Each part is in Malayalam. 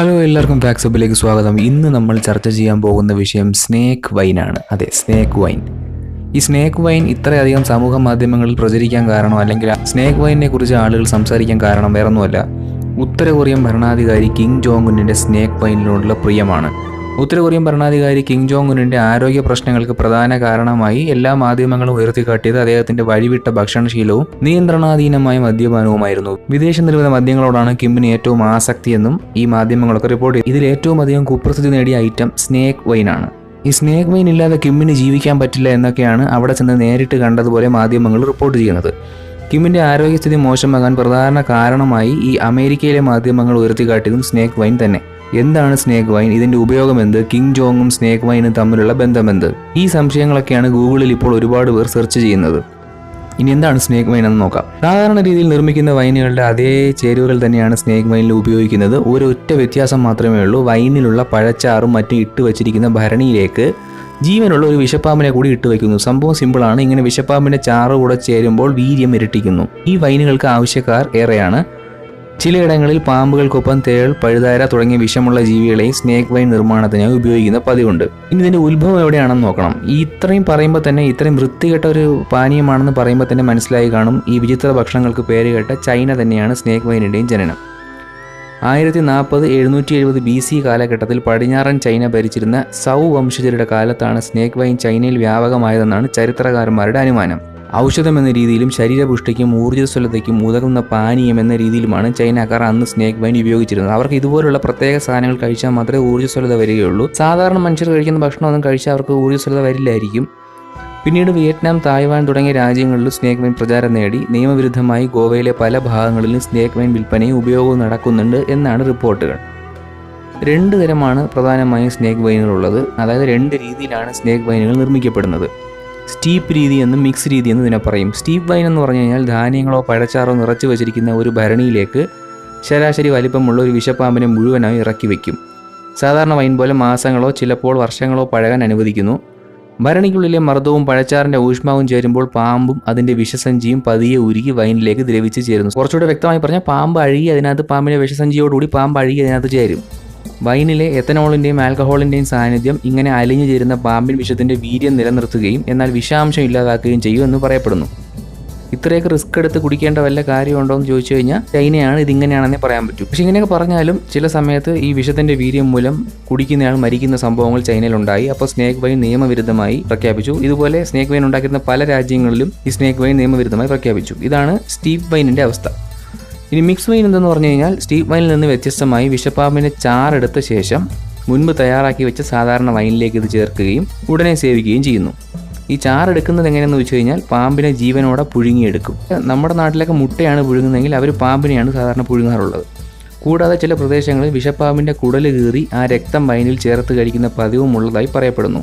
ഹലോ എല്ലാവർക്കും ഫാക്സബിലേക്ക് സ്വാഗതം. ഇന്ന് നമ്മൾ ചർച്ച ചെയ്യാൻ പോകുന്ന വിഷയം സ്നേക്ക് വൈനാണ് അതെ സ്നേക്ക് വൈൻ. ഈ സ്നേക്ക് വൈൻ ഇത്രയധികം സമൂഹ മാധ്യമങ്ങളിൽ പ്രചരിക്കാൻ കാരണം അല്ലെങ്കിൽ സ്നേക്ക് വൈനെ കുറിച്ച് ആളുകൾ സംസാരിക്കാൻ കാരണം വേറൊന്നുമല്ല. ഉത്തര കൊറിയൻ ഭരണാധികാരി കിങ് ജോങ് ഉന്നിന്റെ സ്നേക്ക് വൈനിനോടുള്ള പ്രിയമാണ്. ഉത്തര കൊറിയൻ ഭരണാധികാരി കിങ് ജോങ് ഉന്നിന്റെ ആരോഗ്യ പ്രശ്നങ്ങൾക്ക് പ്രധാന കാരണമായി എല്ലാ മാധ്യമങ്ങളും ഉയർത്തിക്കാട്ടിയത് അദ്ദേഹത്തിന്റെ വഴിവിട്ട ഭക്ഷണശീലവും നിയന്ത്രണാധീനമായ മദ്യപാനവുമായിരുന്നു. വിദേശ നിർമ്മിത മദ്യങ്ങളോടാണ് കിമ്മിന് ഏറ്റവും ആസക്തിയെന്നും ഈ മാധ്യമങ്ങളൊക്കെ റിപ്പോർട്ട് ചെയ്തു. ഇതിൽ ഏറ്റവും അധികം കുപ്രസിദ്ധി നേടിയ ഐറ്റം സ്നേക്ക് വൈനാണ് ഈ സ്നേക്ക് വൈൻ ഇല്ലാതെ കിമ്മിന് ജീവിക്കാൻ പറ്റില്ല എന്നൊക്കെയാണ് അവിടെ ചെന്ന് നേരിട്ട് കണ്ടതുപോലെ മാധ്യമങ്ങൾ റിപ്പോർട്ട് ചെയ്യുന്നത്. കിമ്മിന്റെ ആരോഗ്യസ്ഥിതി മോശമാകാൻ പ്രധാന കാരണമായി ഈ അമേരിക്കയിലെ മാധ്യമങ്ങൾ ഉയർത്തിക്കാട്ടിയതും സ്നേക്ക് വൈൻ തന്നെ. എന്താണ് സ്നേക്ക് വൈൻ ഇതിന്റെ ഉപയോഗം എന്ത്? കിങ് ജോങ്ങും സ്നേക്ക് വൈനും തമ്മിലുള്ള ബന്ധമെന്ത് ഈ സംശയങ്ങളൊക്കെയാണ് ഗൂഗിളിൽ ഇപ്പോൾ ഒരുപാട് പേർ സെർച്ച് ചെയ്യുന്നത്. ഇനി എന്താണ് സ്നേക്ക് വൈൻ എന്ന് നോക്കാം. സാധാരണ രീതിയിൽ നിർമ്മിക്കുന്ന വൈനുകളുടെ അതേ ചേരുവകൾ തന്നെയാണ് സ്നേക്ക് വൈനിൽ ഉപയോഗിക്കുന്നത്. ഒരൊറ്റ വ്യത്യാസം മാത്രമേ ഉള്ളൂ. വൈനിലുള്ള പഴച്ചാറും മറ്റും ഇട്ട് വച്ചിരിക്കുന്ന ഭരണിയിലേക്ക് ജീവനുള്ള ഒരു വിഷപ്പാമ്പിനെ കൂടി ഇട്ട് വയ്ക്കുന്നു. സംഭവം സിമ്പിളാണ് ഇങ്ങനെ വിഷപ്പാമ്പിന്റെ ചാറ് കൂടെ ചേരുമ്പോൾ വീര്യം ഇരട്ടിക്കുന്നു. ഈ വൈനുകൾക്ക് ആവശ്യക്കാർ ഏറെയാണ്. ചിലയിടങ്ങളിൽ പാമ്പുകൾക്കൊപ്പം തേൾ പഴുതാര തുടങ്ങിയ വിഷമുള്ള ജീവികളെ സ്നേക്ക് വൈൻ നിർമ്മാണത്തിനായി ഉപയോഗിക്കുന്ന പതിവുണ്ട്. ഇനി ഇതിന്റെ ഉത്ഭവം എവിടെയാണെന്ന് നോക്കണം. ഈ ഇത്രയും പറയുമ്പോൾ തന്നെ ഇത്രയും വൃത്തികെട്ട ഒരു പാനീയമാണെന്ന് പറയുമ്പോൾ തന്നെ മനസ്സിലായി കാണും. ഈ വിചിത്ര ഭക്ഷണങ്ങൾക്ക് പേര് കേട്ട ചൈന തന്നെയാണ് സ്നേക്ക് വൈനിന്റെയും ജനനം. ആയിരത്തി നാൽപ്പത് എഴുന്നൂറ്റി എഴുപത് ബി സി കാലഘട്ടത്തിൽ പടിഞ്ഞാറൻ ചൈന ഭരിച്ചിരുന്ന സൗ വംശജരുടെ കാലത്താണ് സ്നേക്ക് വൈൻ ചൈനയിൽ വ്യാപകമായതെന്നാണ് ചരിത്രകാരന്മാരുടെ അനുമാനം. ഔഷധം എന്ന രീതിയിലും ശരീരപുഷ്ടിക്കും ഊർജസ്വലതയ്ക്കും ഉതകുന്ന പാനീയം എന്ന രീതിയിലുമാണ് ചൈനക്കാർ അന്ന് സ്നേക്ക് വൈൻ ഉപയോഗിച്ചിരുന്നത്. അവർക്ക് ഇതുപോലുള്ള പ്രത്യേക സാധനങ്ങൾ കഴിച്ചാൽ മാത്രമേ ഊർജസ്വലത വരികയുള്ളൂ. സാധാരണ മനുഷ്യർ കഴിക്കുന്ന ഭക്ഷണമൊന്നും കഴിച്ചാൽ അവർക്ക് ഊർജസ്വലത വരില്ലായിരിക്കും. പിന്നീട് വിയറ്റ്നാം തായ്വാൻ തുടങ്ങിയ രാജ്യങ്ങളിൽ സ്നേക്ക് വൈൻ പ്രചാരം നേടി. നിയമവിരുദ്ധമായി ഗോവയിലെ പല ഭാഗങ്ങളിലും സ്നേക്ക് വൈൻ വിൽപ്പനയും ഉപയോഗവും നടക്കുന്നുണ്ട് എന്നാണ് റിപ്പോർട്ടുകൾ. രണ്ട് തരമാണ് പ്രധാനമായും സ്നേക്ക് വൈനുകളുള്ളത് അതായത് രണ്ട് രീതിയിലാണ് സ്നേക്ക് വൈനുകൾ നിർമ്മിക്കപ്പെടുന്നത്. സ്റ്റീപ്പ് രീതി എന്നും മിക്സ് രീതി എന്നും ഇതിനെ പറയും. സ്റ്റീപ്പ് വൈൻ എന്ന് പറഞ്ഞു കഴിഞ്ഞാൽ ധാന്യങ്ങളോ പഴച്ചാറോ നിറച്ചു വച്ചിരിക്കുന്ന ഒരു ഭരണിയിലേക്ക് ശരാശരി വലിപ്പമുള്ള ഒരു വിഷപ്പാമ്പിനെ മുഴുവനായി ഇറക്കി വയ്ക്കും സാധാരണ വൈൻ പോലെ മാസങ്ങളോ ചിലപ്പോൾ വർഷങ്ങളോ പഴകാൻ അനുവദിക്കുന്നു. ഭരണിക്കുള്ളിലെ മർദ്ദവും പഴച്ചാറിന്റെ ഊഷ്മാവും ചേരുമ്പോൾ പാമ്പും അതിന്റെ വിഷസഞ്ചിയും പതിയെ ഉരുകി വൈനിലേക്ക് ദ്രവിച്ച് ചേരുന്നു. കുറച്ചുകൂടെ വ്യക്തമായി പറഞ്ഞാൽ പാമ്പ് അഴുകി അതിനകത്ത് പാമ്പിന്റെ വിഷസഞ്ചിയോടുകൂടി പാമ്പ് അഴുകി അതിനകത്ത് ചേരും. വൈനിലെ എത്തനോളിന്റെയും ആൽക്കഹോളിന്റെയും സാന്നിധ്യം ഇങ്ങനെ അലിഞ്ഞു ചേരുന്ന പാമ്പിൻ വിഷത്തിന്റെ വീര്യം നിലനിർത്തുകയും എന്നാൽ വിഷാംശം ഇല്ലാതാക്കുകയും ചെയ്യും എന്ന് പറയപ്പെടുന്നു. ഇത്രയൊക്കെ റിസ്ക് എടുത്ത് കുടിക്കേണ്ട വല്ല കാര്യമുണ്ടോ എന്ന് ചോദിച്ചു കഴിഞ്ഞാൽ ചൈനയാണ് ഇതിങ്ങനെയാണെന്നേ പറയാൻ പറ്റൂ. പക്ഷെ ഇങ്ങനെയൊക്കെ പറഞ്ഞാലും ചില സമയത്ത് ഈ വിഷത്തിന്റെ വീര്യം മൂലം കുടിക്കുന്നയാൾ മരിക്കുന്ന സംഭവങ്ങൾ ചൈനയിലുണ്ടായി. അപ്പോൾ സ്നേക്ക് വൈൻ നിയമവിരുദ്ധമായി പ്രഖ്യാപിച്ചു. ഇതുപോലെ സ്നേക്ക് വൈൻ ഉണ്ടാക്കുന്ന പല രാജ്യങ്ങളിലും ഈ സ്നേക്ക് വൈൻ നിയമവിരുദ്ധമായി പ്രഖ്യാപിച്ചു. ഇതാണ് സ്റ്റീവ് വൈനിന്റെ അവസ്ഥ. ഇനി മിക്സ് വൈൻ എന്തെന്ന് പറഞ്ഞു കഴിഞ്ഞാൽ സ്റ്റീപ്പ് വൈനിൽ നിന്ന് വ്യത്യസ്തമായി വിഷപ്പാമ്പിനെ ചാറെടുത്ത ശേഷം മുൻപ് തയ്യാറാക്കി വെച്ച സാധാരണ വൈനിലേക്ക് ഇത് ചേർക്കുകയും ഉടനെ സേവിക്കുകയും ചെയ്യുന്നു. ഈ ചാറെടുക്കുന്നത് എങ്ങനെയെന്ന് വെച്ച് കഴിഞ്ഞാൽ പാമ്പിനെ ജീവനോടെ പുഴുങ്ങിയെടുക്കും. നമ്മുടെ നാട്ടിലൊക്കെ മുട്ടയാണ് പുഴുങ്ങുന്നതെങ്കിൽ അവർ പാമ്പിനെയാണ് സാധാരണ പുഴുങ്ങാറുള്ളത്. കൂടാതെ ചില പ്രദേശങ്ങളിൽ വിഷപ്പാമ്പിന്റെ കുടൽ കീറി ആ രക്തം വൈനിൽ ചേർത്ത് കഴിക്കുന്ന പതിവുമുള്ളതായി പറയപ്പെടുന്നു.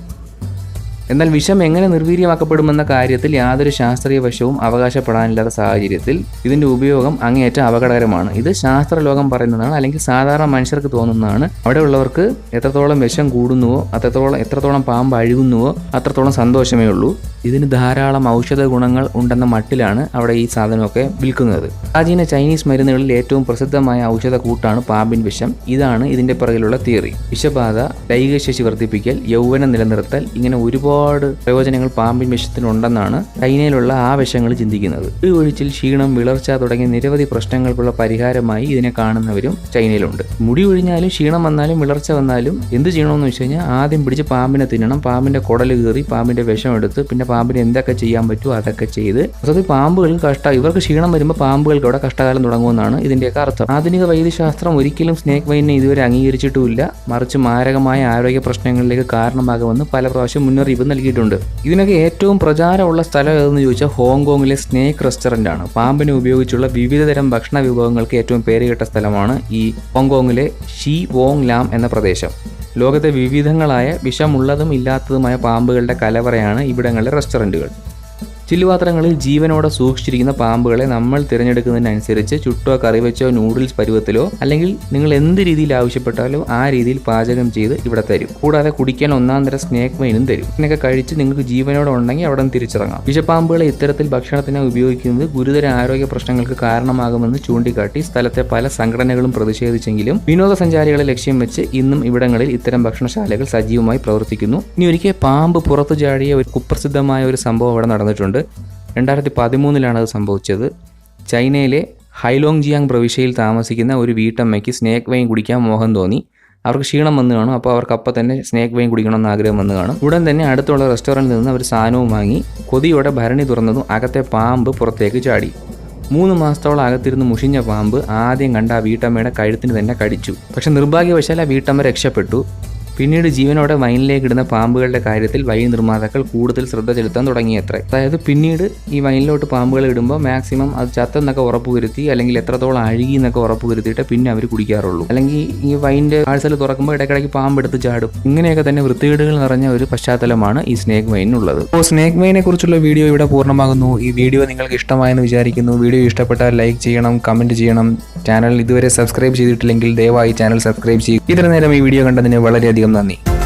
എന്നാൽ വിഷം എങ്ങനെ നിർവീര്യമാക്കപ്പെടുമെന്ന കാര്യത്തിൽ യാതൊരു ശാസ്ത്രീയ വശവും അവകാശപ്പെടാനില്ലാത്ത സാഹചര്യത്തിൽ ഇതിന്റെ ഉപയോഗം അങ്ങേയറ്റം അപകടകരമാണ്. ഇത് ശാസ്ത്രലോകം പറയുന്നതാണ് അല്ലെങ്കിൽ സാധാരണ മനുഷ്യർക്ക് തോന്നുന്നതാണ്. അവിടെ ഉള്ളവർക്ക് എത്രത്തോളം വിഷം കൂടുന്നുവോ അത്രത്തോളം എത്രത്തോളം പാമ്പ് അഴുകുന്നുവോ അത്രത്തോളം സന്തോഷമേ ഉള്ളൂ. ഇതിന് ധാരാളം ഔഷധ ഗുണങ്ങൾ ഉണ്ടെന്ന മട്ടിലാണ് അവിടെ ഈ സാധനമൊക്കെ വിൽക്കുന്നത്. പ്രാചീന ചൈനീസ് മരുന്നുകളിൽ ഏറ്റവും പ്രസിദ്ധമായ ഔഷധ കൂട്ടാണ് പാമ്പിൻ വിഷം. ഇതാണ് ഇതിന്റെ പിറകിലുള്ള തിയറി. വിഷബാധ ലൈംഗികശേഷി വർദ്ധിപ്പിക്കൽ യൗവനം നിലനിർത്തൽ ഇങ്ങനെ ഒരുപാട് പ്രയോജനങ്ങൾ പാമ്പിൻ വിഷത്തിനുണ്ടെന്നാണ് ചൈനയിലുള്ള ആ വിഷങ്ങൾ ചിന്തിക്കുന്നത്. ഈ ഒഴിച്ചിൽ ക്ഷീണം വിളർച്ച തുടങ്ങിയ നിരവധി പ്രശ്നങ്ങൾക്കുള്ള പരിഹാരമായി ഇതിനെ കാണുന്നവരും ചൈനയിലുണ്ട്. മുടി ഒഴിഞ്ഞാലും ക്ഷീണം വന്നാലും വിളർച്ച വന്നാലും എന്ത് ചെയ്യണമെന്ന് വെച്ച് കഴിഞ്ഞാൽ ആദ്യം പിടിച്ച് പാമ്പിനെ തിന്നണം. പാമ്പിന്റെ കുടൽ കീറി പാമ്പിന്റെ വിഷം എടുത്ത് പിന്നെ പാമ്പിന് എന്തൊക്കെ ചെയ്യാൻ പറ്റുമോ അതൊക്കെ ചെയ്ത് അതായത് പാമ്പുകൾ കഷ്ട ഇവർക്ക് ക്ഷീണം വരുമ്പോൾ പാമ്പുകൾക്ക് അവിടെ കഷ്ടകാലം തുടങ്ങുമെന്നാണ് ഇതിന്റെയൊക്കെ അർത്ഥം. ആധുനിക വൈദ്യശാസ്ത്രം ഒരിക്കലും സ്നേക്ക് വൈനെ ഇതുവരെ അംഗീകരിച്ചിട്ടുമില്ല. മറിച്ച് മാരകമായ ആരോഗ്യ പ്രശ്നങ്ങളിലേക്ക് കാരണമാകുമെന്ന് പല പ്രാവശ്യം മുന്നറിയിപ്പ് നൽകിയിട്ടുണ്ട്. ഇതിനൊക്കെ ഏറ്റവും പ്രചാരമുള്ള സ്ഥലം ഏതെന്ന് ചോദിച്ചാൽ ഹോങ്കോങ്ങിലെ സ്നേക്ക് റെസ്റ്റോറന്റ് ആണ് പാമ്പിനെ ഉപയോഗിച്ചുള്ള വിവിധതരം ഭക്ഷണ വിഭവങ്ങൾക്ക് ഏറ്റവും പേരുകേട്ട സ്ഥലമാണ് ഈ ഹോങ്കോങ്ങിലെ ഷി വോങ് ലാം എന്ന പ്രദേശം. ലോകത്തെ വിവിധങ്ങളായ വിഷമുള്ളതും ഇല്ലാത്തതുമായ പാമ്പുകളുടെ കലവറയാണ് ഇവിടങ്ങളിലെ റെസ്റ്റോറന്റുകൾ ചില്ലുപാത്രങ്ങളിൽ ജീവനോടെ സൂക്ഷിച്ചിരിക്കുന്ന പാമ്പുകളെ നമ്മൾ തിരഞ്ഞെടുക്കുന്നതിനനുസരിച്ച് ചുട്ടോ കറി വെച്ചോ നൂഡിൽസ് പരുവത്തിലോ അല്ലെങ്കിൽ നിങ്ങൾ എന്ത് രീതിയിൽ ആവശ്യപ്പെട്ടാലോ ആ രീതിയിൽ പാചകം ചെയ്ത് ഇവിടെ തരും. കൂടാതെ കുടിക്കാൻ ഒന്നാം തരം സ്നേക്ക് വൈനും തരും. ഇതിനൊക്കെ കഴിച്ച് നിങ്ങൾക്ക് ജീവനോടെ ഉണ്ടെങ്കിൽ അവിടെ നിന്ന് തിരിച്ചിറങ്ങാം. വിഷപ്പാമ്പുകളെ ഇത്തരത്തിൽ ഭക്ഷണത്തിനായി ഉപയോഗിക്കുന്നത് ഗുരുതര ആരോഗ്യ പ്രശ്നങ്ങൾക്ക് കാരണമാകുമെന്ന് ചൂണ്ടിക്കാട്ടി സ്ഥലത്തെ പല സംഘടനകളും പ്രതിഷേധിച്ചെങ്കിലും വിനോദസഞ്ചാരികളെ ലക്ഷ്യം വെച്ച് ഇന്നും ഇവിടങ്ങളിൽ ഇത്തരം ഭക്ഷണശാലകൾ സജീവമായി പ്രവർത്തിക്കുന്നു. ഇനി ഒരിക്കൽ പാമ്പ് പുറത്തു ചാടിയ ഒരു കുപ്രസിദ്ധമായ ഒരു സംഭവം അവിടെ നടന്നിട്ടുണ്ട്. രണ്ടായിരത്തി പതിമൂന്നിലാണ് അത് സംഭവിച്ചത്. ചൈനയിലെ ഹൈലോങ് ജിയാങ് പ്രവിശ്യയിൽ താമസിക്കുന്ന ഒരു വീട്ടമ്മയ്ക്ക് സ്നേക്ക് വൈൻ കുടിക്കാൻ മോഹം തോന്നി. അവർക്ക് ക്ഷീണം വന്നു കാണും. അപ്പോൾ അവർക്ക് അപ്പം തന്നെ സ്നേക്ക് വൈൻ കുടിക്കണമെന്ന് ആഗ്രഹം വന്നു കാണും. ഉടൻ തന്നെ അടുത്തുള്ള റെസ്റ്റോറന്റിൽ നിന്ന് അവർ സാധനവും വാങ്ങി. കൊതിയോടെ ഭരണി തുറന്നതും അകത്തെ പാമ്പ് പുറത്തേക്ക് ചാടി. മൂന്ന് മാസത്തോളം അകത്തിരുന്ന് മുഷിഞ്ഞ പാമ്പ് ആദ്യം കണ്ട ആ വീട്ടമ്മയുടെ കഴുത്തിന് തന്നെ കടിച്ചു. പക്ഷെ നിർഭാഗ്യവശാൽ ആ വീട്ടമ്മ രക്ഷപ്പെട്ടു. പിന്നീട് ജീവനോടെ വൈനിലേക്ക് ഇടുന്ന പാമ്പുകളുടെ കാര്യത്തിൽ വൈൻ നിർമ്മാതാക്കൾ കൂടുതൽ ശ്രദ്ധ ചെലുത്താൻ തുടങ്ങിയത്രേ. അതായത് പിന്നീട് ഈ വൈനിലോട്ട് പാമ്പുകൾ ഇടുമ്പോൾ മാക്സിമം അത് ചത്തെന്നൊക്കെ ഉറപ്പുവരുത്തി അല്ലെങ്കിൽ എത്രത്തോളം അഴുകി എന്നൊക്കെ ഉറപ്പുവരുത്തിയിട്ട് പിന്നെ അവർ കുടിക്കാറുള്ളൂ. അല്ലെങ്കിൽ ഈ വൈന്റെ പാഴ്സൽ തുറക്കുമ്പോൾ ഇടയ്ക്കിടയ്ക്ക് പാമ്പ് എടുത്ത് ചാടും. ഇങ്ങനെയൊക്കെ തന്നെ വൃത്തികേടുകൾ നിറഞ്ഞ ഒരു പശ്ചാത്തലമാണ് ഈ സ്നേക്ക് വൈനുള്ളത് അപ്പോൾ സ്നേക്ക് വൈനെ കുറിച്ചുള്ള വീഡിയോ ഇവിടെ പൂർണമാകുന്നു. ഈ വീഡിയോ നിങ്ങൾക്ക് ഇഷ്ടമായെന്ന് വിചാരിക്കുന്നു. വീഡിയോ ഇഷ്ടപ്പെട്ടാൽ ലൈക്ക് ചെയ്യണം കമന്റ് ചെയ്യണം. ചാനൽ ഇതുവരെ സബ്സ്ക്രൈബ് ചെയ്തിട്ടില്ലെങ്കിൽ ദയവായി ചാനൽ സബ്സ്ക്രൈബ് ചെയ്യും. ഇത്ര നേരം ഈ വീഡിയോ കണ്ടതിന് വളരെയധികം നന്ദി.